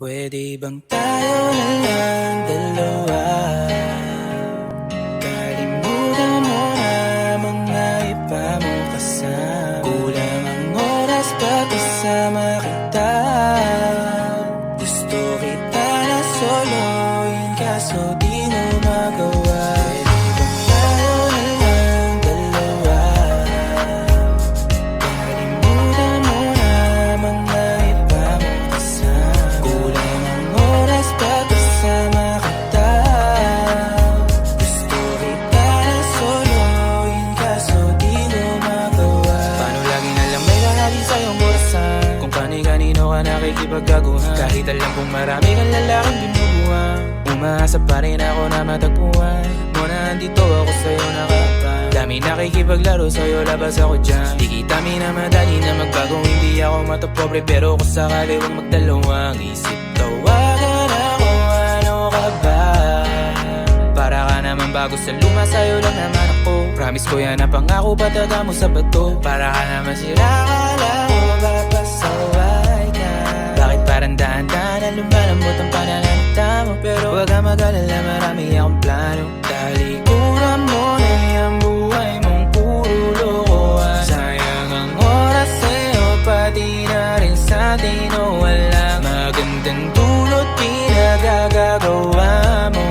Pwede bang tayo na lang dalawa? Kalimutan mo na mga iba mo kasama. Kulang ang oras pag kasama kita Gusto kita na soloin kaso di mo magawa kani-kanino ka nakikipagkaguhan? Kahit alam kong marami kang lalaking binubuhan Umaasa pa rin ako na matagpuan. Muna andito ako sa'yo nakapan Dami nakikipaglaro sa'yo labas ako dyan. Di kita minamadali na magbago Hindi ako matapobre. Pero kung sakali huwag magdalawang isip. Tawagan ako ano ka ba? Para ka naman bago sa luma Sa'yo lang naman ako. Promise ko yan na pangako Pataga mo sa bato. Para ka naman sila Medyo malambot ang pananalita mo Pero huwag ka mag-alala, marami akong plano Talikuran mo na ang buhay mong puro lokohan Sayang ang oras sa'yo, pati na rin sa tinuwala Magandang tulot, pinagagagawa mo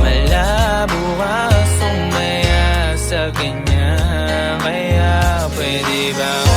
Malabo ka sumaya sa kanya Kaya pwede ba